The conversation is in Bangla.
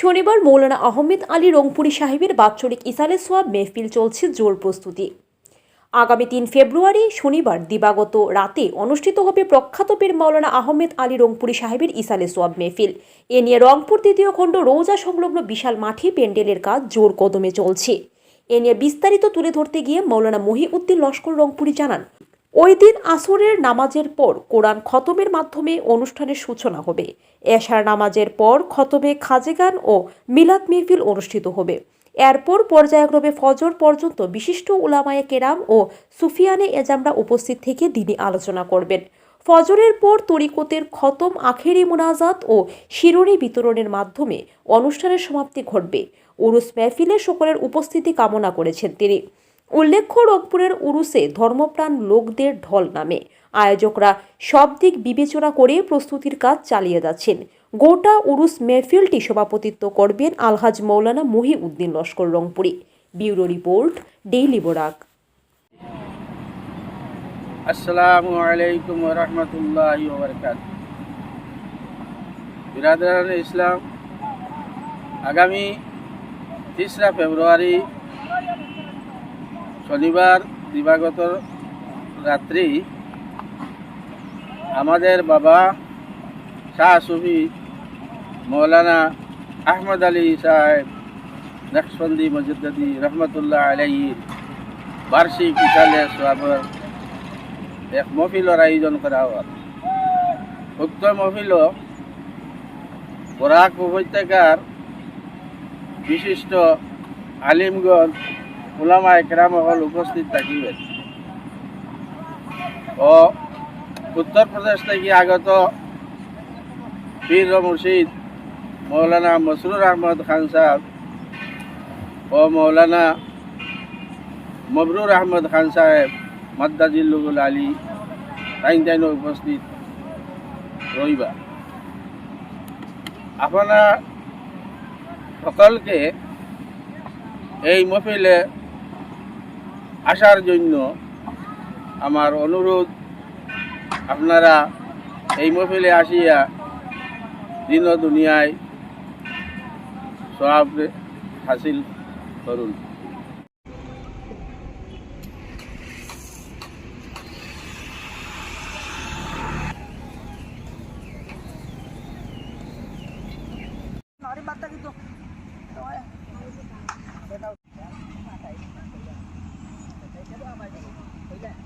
শনিবার মৌলানা আহমেদ আলী রংপুরি সাহেবের বাৎসরিক ইসালে সোয়াব মেহফিল চলছে জোর প্রস্তুতি। আগামী তিন ফেব্রুয়ারি শনিবার দিবাগত রাতে অনুষ্ঠিত হবে প্রখ্যাত পীর মাওলানা আহমেদ আলী রংপুরি সাহেবের ইসালে সোয়াব মেহফিল। এ নিয়ে রংপুর দ্বিতীয় খণ্ড রোজা সংলগ্ন বিশাল মাঠে প্যান্ডেলের কাজ জোর কদমে চলছে। এ নিয়ে বিস্তারিত তুলে ধরতে গিয়ে মৌলানা মহিউদ্দিন লস্কর রংপুরি জানান। ওই দিন আসরের নামাজের পর কোরআন খতমের মাধ্যমে অনুষ্ঠানের সূচনা হবে। এশার নামাজের পর খতমে খাজেগান ও মিলাদ মেহফিল অনুষ্ঠিত হবে। এরপর পর্যায়ক্রমে ফজর পর্যন্ত বিশিষ্ট উলামায়ে কেরাম ও সুফিয়ানে এজামরা উপস্থিত থেকে দিনই আলোচনা করবেন। ফজরের পর তরিকতের খতম আখেরি মোনাজাত ও শিরোনি বিতরণের মাধ্যমে অনুষ্ঠানের সমাপ্তি ঘটবে। উরুস মেহফিলে সকলের উপস্থিতি কামনা করেছেন তিনি। উল্লেখ্য, রংপুরের উরুসে ধর্মপ্রাণ লোকদের ঢল নামে। আয়োজকরা সব দিক বিবেচনা করে প্রস্তুতির কাজ চালিয়ে যাচ্ছেন। গোটা উরুস মেহফিলটি সভাপতিত্ব করবেন আলহাজ মৌলানা Mohiuddin Laskar, Rangpuri. Bureau report, daily Barak. আসসালামু আলাইকুম রহমতুল্লাহ বিরাদান ইসলাম, আগামী তেসরা ফেব্রুয়ারি শনিবার দিবাগত রাত্রি আমাদের বাবা শাহ সুফি মৌলানা আহমদ আলী সাহেব নকশবন্দি মজুদ্দি রহমতুল্লাহ আলাইহির বার্ষিক ইসালে সোয়াবর এক মহফিলৰ আয়োজন কৰা হ'ল। উক্ত মহফিল বৰাক উপত্যকাৰ বিশিষ্ট আলিমগঞ্জ ওলামা একরামসকল উপস্থিত থাকিবে। ও উত্তর প্রদেশ থেকে আগত পীর মুর্শিদ মৌলানা মসরুর আহমদ খান সাহেব ও মৌলানা মবরুর আহমদ খান সাহেব মাদ্দাজিল্লুল আলী, তাইন তাইন উপস্থিত রইবা আপনার সকলকে এই মফিলে আসার জন্য আমার অনুরোধ আপনারা এই মফিলে আসিয়া দিন দুনিয়ায় সব হাসিল করুন. ठीक है